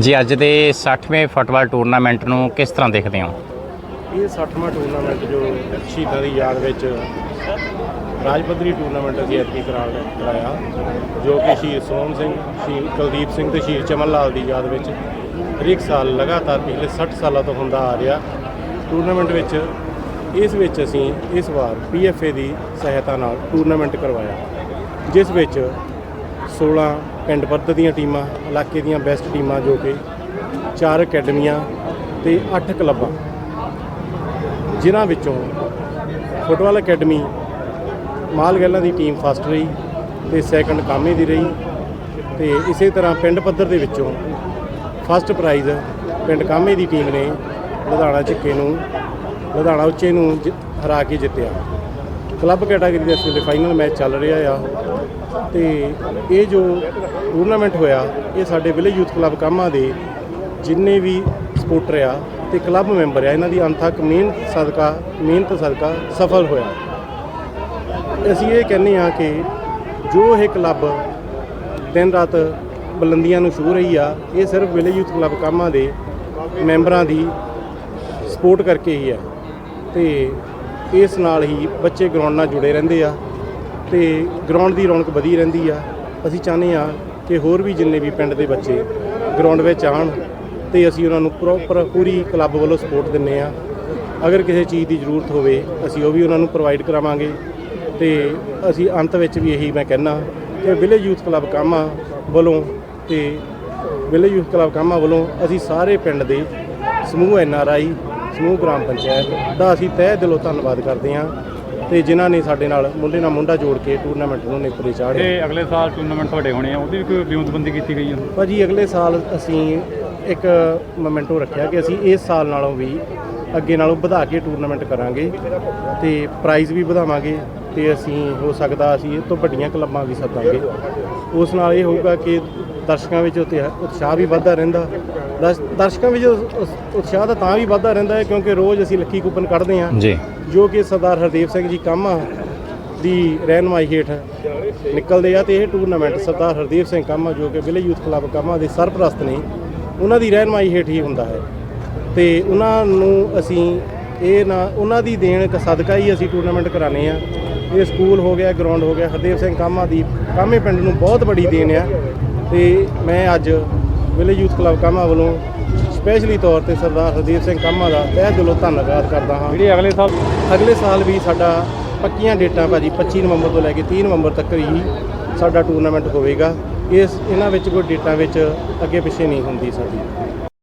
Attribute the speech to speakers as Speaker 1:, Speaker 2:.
Speaker 1: ਜੀ, ਅੱਜ ਦੇ 60ਵੇਂ ਫੁੱਟਬਾਲ ਟੂਰਨਾਮੈਂਟ ਨੂੰ ਕਿਸ ਤਰ੍ਹਾਂ ਦੇਖਦੇ ਹੋ?
Speaker 2: ਇਹ 60ਵਾਂ ਟੂਰਨਾਮੈਂਟ ਜੋ ਸ਼ਹੀਦਾਂ ਦੀ ਯਾਦ ਵਿੱਚ ਰਾਜ ਪੱਧਰੀ ਟੂਰਨਾਮੈਂਟ ਅਸੀਂ ਐਤਕੀ ਕਰਾ ਕਰਾਇਆ, ਜੋ ਕਿ ਸ਼ਹੀਦ ਸੋਹਣ ਸਿੰਘ, ਸ਼ਹੀਦ ਕੁਲਦੀਪ ਸਿੰਘ ਤੇ ਸ਼ਹੀਦ ਚਮਨ ਲਾਲ ਦੀ ਯਾਦ ਵਿੱਚ ਹਰੇਕ ਸਾਲ ਲਗਾਤਾਰ ਪਿਛਲੇ 60 ਸਾਲਾਂ ਤੋਂ ਹੁੰਦਾ ਆ ਰਿਹਾ। ਟੂਰਨਾਮੈਂਟ ਵਿੱਚ ਇਸ ਵਿੱਚ ਅਸੀਂ ਇਸ ਵਾਰ ਪੀਐਫਏ ਦੀ ਸਹਾਇਤਾ ਨਾਲ ਟੂਰਨਾਮੈਂਟ ਕਰਵਾਇਆ, ਜਿਸ ਵਿੱਚ 16 ਪਿੰਡ ਪੱਧਰ ਦੀਆਂ ਟੀਮਾਂ, ਇਲਾਕੇ ਦੀਆਂ ਬੈਸਟ ਟੀਮਾਂ ਜੋ ਕਿ ਚਾਰ ਅਕੈਡਮੀਆਂ ਤੇ 8 ਕਲੱਬਾਂ, ਜਿਨ੍ਹਾਂ ਵਿੱਚੋਂ ਫੁੱਟਬਾਲ ਅਕੈਡਮੀ ਮਾਲ ਦੀ ਟੀਮ ਫਸਟ ਰਹੀ ਤੇ ਸੈਕੰਡ ਕਾਮੇ ਦੀ ਰਹੀ ਤੇ ਇਸੇ ਤਰ੍ਹਾਂ ਪਿੰਡ ਪੱਧਰ ਦੇ ਵਿੱਚੋਂ ਫਸਟ ਪ੍ਰਾਈਜ਼ ਪਿੰਡ ਕਾਮੇ ਦੀ ਟੀਮ ਨੇ ਲੁਧਿਆਣਾ ਚੱਕੇ ਨੂੰ ਲੁਧਿਆਣਾ ਉੱਚੇ ਨੂੰ ਜਿ- ਹਰਾ ਕੇ ਜਿੱਤਿਆ। ਕਲੱਬ ਕੈਟਾਗਰੀ ਦੇ ਇਸ ਫਾਈਨਲ ਮੈਚ ਚੱਲ ਰਿਹਾ ਆ। ਤੇ ਇਹ ਜੋ ਟੂਰਨਾਮੈਂਟ ਹੋਇਆ, ਇਹ ਸਾਡੇ ਵਿਲੇਜ ਯੂਥ ਕਲੱਬ ਕਾਮਾ ਦੇ ਜਿੰਨੇ ਵੀ ਸਪੋਰਟਰ ਆ ਤੇ ਕਲੱਬ ਮੈਂਬਰ ਆ, ਇਹਨਾਂ ਦੀ ਅਣਥੱਕ ਮਿਹਨਤ ਸਦਕਾ ਮਿਹਨਤ ਸਦਕਾ ਸਫਲ ਹੋਇਆ। ਅਸੀਂ ਇਹ ਕਹਿੰਦੇ ਆ ਕਿ ਜੋ ਇਹ ਕਲੱਬ ਦਿਨ ਰਾਤ ਬੁਲੰਦੀਆਂ ਨੂੰ ਛੂ ਰਹੀ ਆ, ਇਹ ਸਿਰਫ ਵਿਲੇਜ ਯੂਥ ਕਲੱਬ ਕਾਮਾ ਦੇ ਮੈਂਬਰਾਂ ਦੀ ਸਪੋਰਟ ਕਰਕੇ ਹੀ ਆ। ਤੇ ਇਸ ਨਾਲ ਹੀ ਬੱਚੇ ਗਰਾਊਂਡ ਨਾਲ ਜੁੜੇ ਰਹਿੰਦੇ ਆ ਤੇ ਗਰਾਊਂਡ ਦੀ ਰੌਣਕ ਵਧੀ ਰਹਿੰਦੀ ਆ। ਅਸੀਂ ਚਾਹੁੰਦੇ ਆ ਕਿ ਹੋਰ ਵੀ ਜਿੰਨੇ ਵੀ ਪਿੰਡ ਦੇ ਬੱਚੇ ਗਰਾਊਂਡ ਵਿੱਚ ਆਉਣ ਤੇ ਅਸੀਂ ਉਹਨਾਂ ਨੂੰ ਪ੍ਰੋਪਰ ਪੂਰੀ ਕਲੱਬ ਵੱਲੋਂ ਸਪੋਰਟ ਦਿੰਨੇ ਆ। ਅਗਰ ਕਿਸੇ ਚੀਜ਼ ਦੀ ਜ਼ਰੂਰਤ ਹੋਵੇ, ਅਸੀਂ ਉਹ ਵੀ ਉਹਨਾਂ ਨੂੰ ਪ੍ਰੋਵਾਈਡ ਕਰਾਵਾਂਗੇ ਤੇ ਅਸੀਂ ਅੰਤ ਵਿੱਚ ਵੀ ਇਹੀ ਮੈਂ ਕਹਿਣਾ ਕਿ ਵਿਲੇਜ ਯੂਥ ਕਲੱਬ ਕਾਮਾ ਵੱਲੋਂ ਤੇ ਵਿਲੇਜ ਯੂਥ ਕਲੱਬ ਕਾਮਾ ਵੱਲੋਂ ਅਸੀਂ ਸਾਰੇ ਪਿੰਡ ਦੇ ਸਮੂਹ ਐਨ ਆਰ ਆਈ ਸਮੂਹ ਗ੍ਰਾਮ ਪੰਚਾਇਤ ਦਾ ਅਸੀਂ ਤਹਿ ਦਿਲੋਂ ਧੰਨਵਾਦ ਕਰਦੇ ਹਾਂ ਤੇ ਜਿਨ੍ਹਾਂ ਨੇ ਸਾਡੇ ਨਾਲ ਮੁੰਡੇ ਨਾਲ ਮੁੰਡਾ ਜੋੜ ਕੇ ਟੂਰਨਾਮੈਂਟ ਨੂੰ ਨੇਪਰੇ ਚਾੜ੍ਹਿਆ।
Speaker 3: ਇਹ ਅਗਲੇ ਸਾਲ ਟੂਰਨਾਮੈਂਟ ਤੁਹਾਡੇ ਹੋਣੇ ਆ ਉਹਦੀ ਵੀ ਕੋਈ ਵਿਉਂਤਬੰਦੀ ਕੀਤੀ ਗਈ ਆ?
Speaker 2: ਭਾਜੀ ਅਗਲੇ ਸਾਲ ਅਸੀਂ ਇੱਕ ਮੋਮੈਂਟੋ ਰੱਖਿਆ ਕਿ ਅਸੀਂ ਇਸ ਸਾਲ ਨਾਲੋਂ ਵੀ ਅੱਗੇ ਨਾਲੋਂ ਵਧਾ ਕੇ ਟੂਰਨਾਮੈਂਟ ਕਰਾਂਗੇ ਤੇ ਪ੍ਰਾਈਜ਼ ਵੀ ਵਧਾਵਾਂਗੇ ਤੇ ਅਸੀਂ ਹੋ ਸਕਦਾ ਅਸੀਂ ਇਹ ਤੋਂ ਵੱਡੀਆਂ ਕਲੱਬਾਂ ਵੀ ਸੱਦਾਂਗੇ। ਉਸ ਨਾਲ ਇਹ ਹੋਊਗਾ ਕਿ ਦਰਸ਼ਕਾਂ ਵਿੱਚ ਉਤੇ- ਉਤਸ਼ਾਹ ਵੀ ਵੱਧਦਾ ਰਹਿੰਦਾ। ਦਰਸ਼- ਦਰਸ਼ਕਾਂ ਵਿੱਚ ਉਤਸ਼ਾਹ ਤਾਂ ਤਾਂ ਵੀ ਵੱਧਦਾ ਰਹਿੰਦਾ ਹੈ ਕਿਉਂਕਿ ਰੋਜ਼ ਅਸੀਂ ਲੱਕੀ ਕੂਪਨ ਕੱਢਦੇ ਹਾਂ।
Speaker 1: ਜੀ।
Speaker 2: ਜੋ ਕਿ ਸਰਦਾਰ ਹਰਦੇਵ ਸਿੰਘ ਜੀ ਕਾਮਾ ਦੀ ਰਹਿਨਮਾਈ ਹੇਠ ਨਿਕਲਦੇ ਆ ਤੇ ਇਹ ਟੂਰਨਾਮੈਂਟ ਸਰਦਾਰ ਹਰਦੇਵ ਸਿੰਘ ਕਾਮਾ ਜੋ ਕਿ ਵਿਲੇਜ ਯੂਥ ਕਲੱਬ ਕਾਮਾ ਦੇ ਸਰਪ੍ਰਸਤ ਨੇ। ਉਹਨਾਂ ਦੀ ਰਹਿਨਮਾਈ ਹੇਠ ਹੀ ਹੁੰਦਾ ਹੈ। ਤੇ ਉਹਨਾਂ ਨੂੰ ਅਸੀਂ ਇਹ ਨਾ ਉਹਨਾਂ ਦੀ ਦੇਣ ਕ ਸਦਕਾ ਹੀ ਅਸੀਂ ਟੂਰਨਾਮੈਂਟ ਕਰਾਣੇ ਆ ਇਹ ਸਕੂਲ ਹੋ ਗਿਆ ਗਰਾਊਂਡ ਹੋ ਗਿਆ ਹਰਦੇਵ ਸਿੰਘ ਕਾਮਾ ਦੀ ਕਾਮੇ ਪਿੰਡ ਨੂੰ ਬਹੁਤ ਵੱਡੀ ਦੇਣ ਆ। ਤੇ ਮੈਂ ਅੱਜ ਵਿਲੇਜ ਯੂਥ ਕਲੱਬ ਕਾਮਾ ਵੱਲੋਂ ਸਪੈਸ਼ਲੀ ਤੌਰ ਤੇ ਸਰਦਾਰ ਹਰਦੇਵ ਸਿੰਘ ਕਾਮਾ ਦਾ ਤਹਿ ਦਿਲੋਂ ਧੰਨਵਾਦ ਕਰਦਾ ਹਾਂ।
Speaker 3: ਜਿਹੜੀ ਅਗਲੇ ਸਾਲ
Speaker 2: ਅਗਲੇ ਸਾਲ ਵੀ ਸਾਡਾ ਪੱਕੀਆਂ ਡੇਟਾਂ ਭਾਜੀ 25 ਨਵੰਬਰ ਤੋਂ ਲੈ ਕੇ 30 ਨਵੰਬਰ ਤੱਕ ਹੀ ਸਾਡਾ ਟੂਰਨਾਮੈਂਟ ਹੋਵੇਗਾ। ਇਸ ਇਹਨਾਂ ਵਿੱਚ ਕੋਈ ਡੇਟਾਂ ਵਿੱਚ ਅੱਗੇ ਪਿੱਛੇ ਨਹੀਂ ਹੁੰਦੀ ਸਾਡੀ।